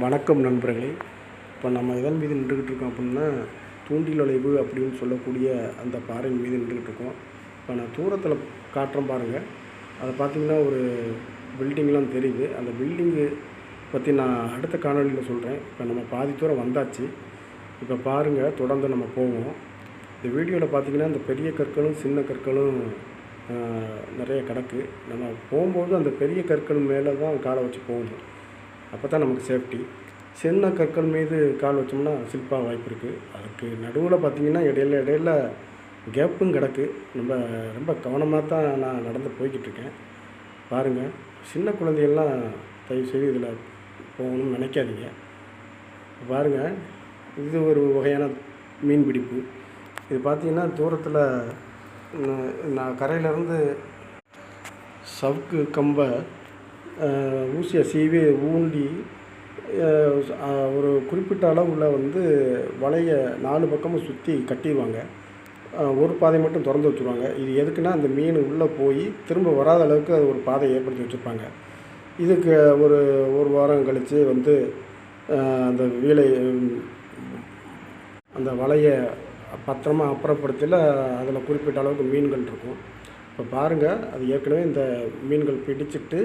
வணக்கம் நண்பர்களே. இப்போ நம்ம எதன் மீது நின்றுக்கிட்டு இருக்கோம் அப்படின்னா தூண்டில் வளைவு அப்படின்னு சொல்லக்கூடிய அந்த பாறையின் மீது நின்றுக்கிட்டு இருக்கோம். இப்போ நான் தூரத்தில் காட்டுறேன் பாருங்கள் அதை பார்த்தீங்கன்னா ஒரு பில்டிங்லாம் தெரியுது. அந்த பில்டிங்கு பற்றி நான் அடுத்த காணொலியில் சொல்கிறேன் இப்போ நம்ம பாதி தூரம் வந்தாச்சு. இப்போ பாருங்கள் தொடர்ந்து நம்ம போவோம். இந்த வீடியோவில் பார்த்தீங்கன்னா இந்த பெரிய கற்களும் சின்ன கற்களும் நிறைய கிடக்கு. நம்ம போகும்போது அந்த பெரிய கற்கள் மேலே தான் காலை வச்சு போகணும். அப்போ தான் நமக்கு சேஃப்டி சின்ன கற்கள் மீது கால் வச்சோம்னா ஸ்லிப்பாக வாய்ப்பு இருக்குது அதுக்கு நடுவில் பார்த்தீங்கன்னா இடையில இடையில கேப்பும் கிடக்கு. நம்ம ரொம்ப கவனமாக தான் நான் நடந்து போய்கிட்டு இருக்கேன். பாருங்கள் சின்ன குழந்தைகள்லாம் தயவுசெய்து இதில் போகணும்னு நினைக்காதீங்க. பாருங்கள் இது ஒரு வகையான மீன் பிடிப்பு. இது பார்த்தீங்கன்னா தூரத்தில் நான்- கரையிலேருந்து சவுக்கு கம்பை ஊசியை சீவி ஊண்டி ஒரு குறிப்பிட்ட அளவில் வந்து வலையை நாலு பக்கமும் சுற்றி கட்டிடுவாங்க. ஒரு பாதை மட்டும் திறந்து வச்சுருவாங்க. இது எதுக்குன்னா அந்த மீன் உள்ளே போய் திரும்ப வராத அளவுக்கு அது ஒரு பாதையை ஏற்படுத்தி வச்சுருப்பாங்க. இதுக்கு ஒரு ஒரு வாரம் கழித்து வந்து அந்த வீலை அந்த வலையை பத்திரமா அப்புறப்படுத்தல அதில் குறிப்பிட்ட அளவுக்கு மீன்கள் இருக்கும். இப்போ பாருங்கள் அது ஏற்கனவே இந்த மீன்கள் பிடிச்சிட்டு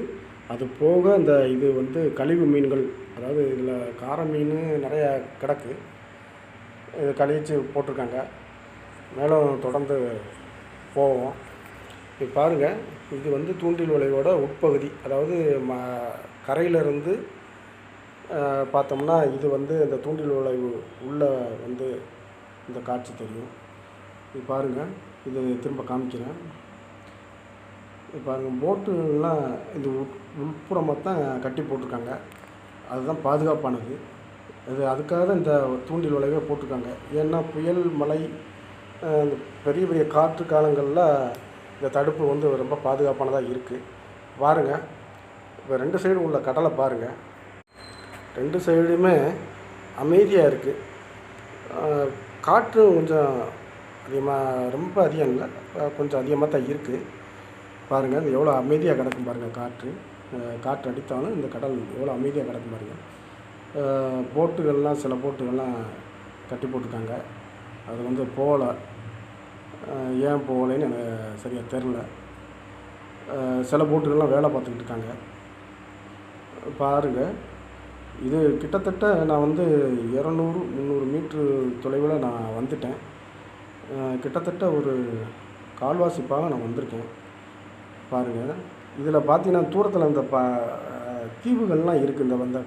அது போக இந்த இது வந்து கழிவு மீன்கள் அதாவது இதில் கார மீன் நிறைய கிடக்கு. இது கழிச்சு போட்டிருக்காங்க. மேலும் தொடர்ந்து போவோம். இப்போ பாருங்கள் இது வந்து தூண்டில் வலையோட உட்பகுதி. அதாவது ம கரையிலிருந்து பார்த்தோம்னா இது வந்து இந்த தூண்டில் வளைவு உள்ளே வந்து இந்த காட்சி தெரியும். இது பாருங்கள் இது திரும்ப காமிக்கிறேன். பாருங்கள் போட்டுலாம் இது உட் உட்புறமாக தான் கட்டி போட்டிருக்காங்க. அதுதான் பாதுகாப்பானது. அது அதுக்காக தான் இந்த தூண்டில் வளைவே போட்டிருக்காங்க. ஏன்னா புயல் மழை இந்த பெரிய பெரிய காற்று காலங்களில் இந்த தடுப்பு வந்து ரொம்ப பாதுகாப்பானதாக இருக்குது பாருங்கள் இப்போ ரெண்டு சைடு உள்ள கடலை பாருங்கள் ரெண்டு சைடுமே அமைதியாக இருக்குது காற்று கொஞ்சம் அதிகமாக ரொம்ப அதிகம் இல்லை கொஞ்சம் அதிகமாக தான் இருக்குது பாருங்கள் இது எவ்வளோ அமைதியாக கிடக்கும் பாருங்கள் காற்று. காற்று அடித்தாலும் இந்த கடல் எவ்வளோ அமைதியாக கிடக்கும் பாருங்கள் போட்டுகள்லாம் சில போட்டுகள்லாம் கட்டி போட்டிருக்காங்க. அது வந்து போகலை. ஏன் போகலைன்னு எனக்கு சரியாக தெரில சில போட்டுகள்லாம் வேலை பார்த்துக்கிட்டு இருக்காங்க. பாருங்கள் இது கிட்டத்தட்ட நான் வந்து இரநூறு முந்நூறு மீட்ரு தொலைவில் நான் வந்துட்டேன். கிட்டத்தட்ட ஒரு கால்வாசிப்பாக நான் வந்திருக்கேன். பாருங்கள் இதில் பார்த்தீங்கன்னா தூரத்தில் அந்த ப தீவுகள்லாம் இருக்குது இந்த வந்த